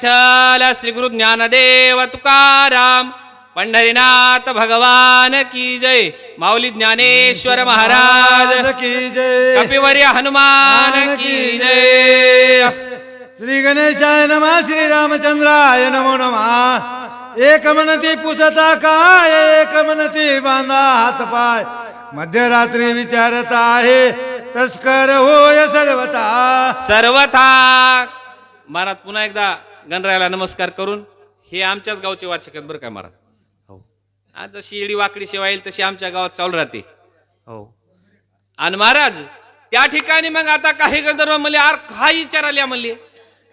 विठ्ठल श्री गुरु ज्ञानदेव तुकाराम पंढरीनाथ भगवान की जय माऊली ज्ञानेश्वर महाराज की जय कपिवर्य हनुमान की जय। श्री गणेशाय नमः श्री रामचंद्राय नमो नमः। एक मनती पुजता काय एक मनती बांधा हात पाय। मध्यरात्री विचारत आहे तस्कर होय सर्वता सर्वथा महाराज पुन्हा एकदा गणरायाला नमस्कार करून हे आमच्याच गावचे वाचक आहेत बरं का महाराज? हो. आज जशी इडी वाकडी सेवा येईल तशी आमच्या गावात चालू राहते. हो. आणि महाराज त्या ठिकाणी मग आता काही गंधर्व म्हणले आर काय विचाराल्या म्हणले.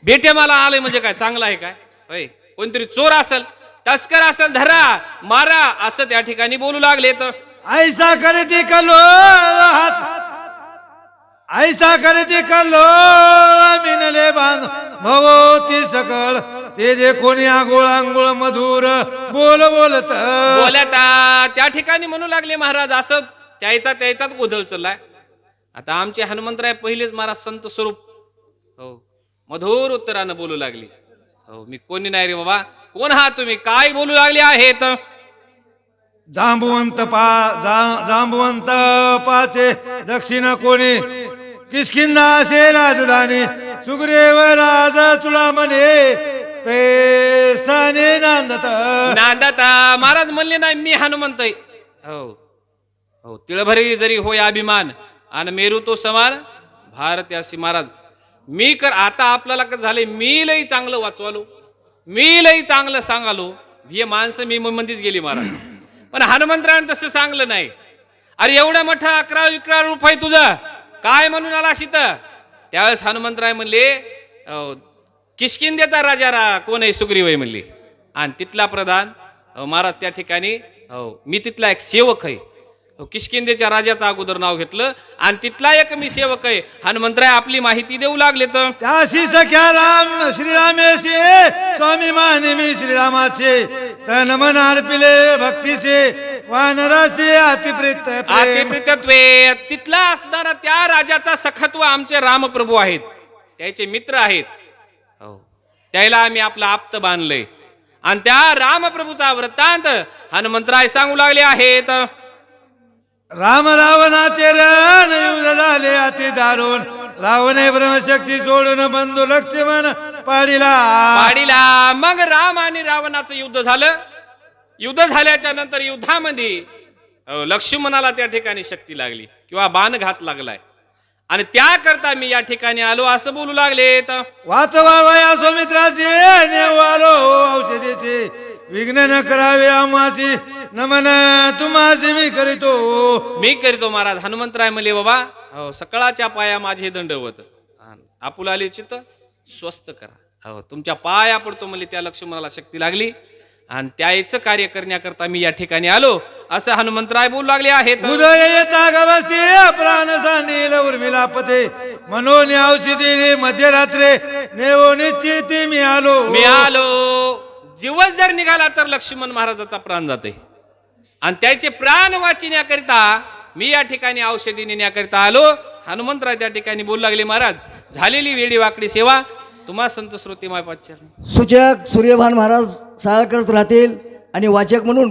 बेटे मला आले म्हणजे काय चांगलं आहे काय? होय. कोणतरी चोर असेल तस्कर असेल धरा मारा असं त्या ठिकाणी बोलू लागले तर. ऐसा करते कलो हात ऐसा करते कलो मिनले बांध. भवती सकळ ते जे कोणी आंघोळ आंघोळ मधुर बोल बोलत. बोलता त्या ठिकाणी म्हणू लागले महाराज असं त्याचा त्याचाच गोधळ चाललाय. आता आमचे हनुमंतराय पहिलेच महाराज संत स्वरूप. हो. मधुर उत्तरानं बोलू लागले. हो मी कोणी नाही रे बाबा. कोण हा तुम्ही? काय बोलू लागले आहेत? जांबुवंत पा जा- जांबुवंत पाचे दक्षिण कोणी? किसकिंदा असे राजधानी सुग्रीव राजा तुला म्हणे ते स्थाने नांदत. नांदाता. महाराज म्हणले नाही मी हनुमंत हो हो तिळभरी जरी होय अभिमान आणि मेरू तो समान भारत महाराज. मी कर आता आपल्याला कसं झाले मी लई चांगलं वाचवालो मी लई चांगलं सांगालो. हे माणसं मी मध्येच गेली महाराज. पण हनुमंतरानं तसं सांगलं नाही. अरे एवढा मोठा अकरा विकरा रूप आहे तुझं. काय म्हणून आला शीत त्यावेळेस हनुमंतराय म्हणले अहो, किशकिंद्याचा राजा रा कोण आहे? सुग्रीव आहे म्हणली. आणि तिथला प्रधान अहो, महाराज त्या ठिकाणी हो मी तिथला एक सेवक आहे. हो, किशकिंदेच्या राजाचं अगोदर नाव घेतलं आणि तिथला एक मी सेवक आहे. हनुमंतराय आपली माहिती देऊ लागले तर. त्याशी सख्या राम श्रीरामेचे स्वामी माने मी श्रीरामाचे तन मन अर्पिले भक्तीचे वानराचे अतिप्रित आते प्रेम. प्रितत्वे तिथला असणारा त्या राजाचा सखत्व आमचे रामप्रभू आहेत. त्याचे मित्र आहेत. हो. त्याला आम्ही आपलं आप्त बांधलंय. आणि त्या रामप्रभूचा वृत्तांत हनुमंतराय सांगू लागले आहेत. राम रावणाचे रण युद्ध झाले अति दारुण. रावणे ब्रह्मशक्ती सोडून बंधू लक्ष्मण पाडिला. पाडीला. मग राम आणि रावणाचं युद्ध झालं. युद्ध झाल्याच्यानंतर युद्धामध्ये लक्ष्मणाला त्या ठिकाणी शक्ती लागली किंवा बाणघात लागलाय. आणि त्याकरता मी या ठिकाणी आलो असं बोलू लागले तर वाचवा वया सुमित्राचे औषधीचे. विघ्न न करावे आमासी नमन तुम्हासी मी करीतो. मी करीतो महाराज हनुमंतराय म्हणले बाबा हो सकाळच्या पाया माझे दंडवत आपुल आले चित्त स्वस्त करा. हो तुमच्या पाया पडतो म्हणले त्या लक्ष्मणाला शक्ती लागली. आणि त्याचं कार्य करण्याकरता मी या ठिकाणी आलो. असं हनुमंतराय बोलू लागले आहेत. उदय येता गवस्ती प्राण सांडील उर्मिला पते मनोनी औषधी मध्यरात्रे नेवो निश्चिती मी आलो. मी आलो. दिवस जर निघाला तर लक्ष्मण महाराजाचा प्राण जाते. आणि त्याचे प्राण वाचिण्याकरिता मी या ठिकाणी औषधी नेण्याकरिता आलो. हनुमंतराय त्या ठिकाणी बोलू लागले महाराज झालेली वेडी वाकडी सेवा तुम्हा संत श्रोती माय पाच्चर सूचक सूर्यभान महाराज सहाय्य राहतील आणि वाचक म्हणून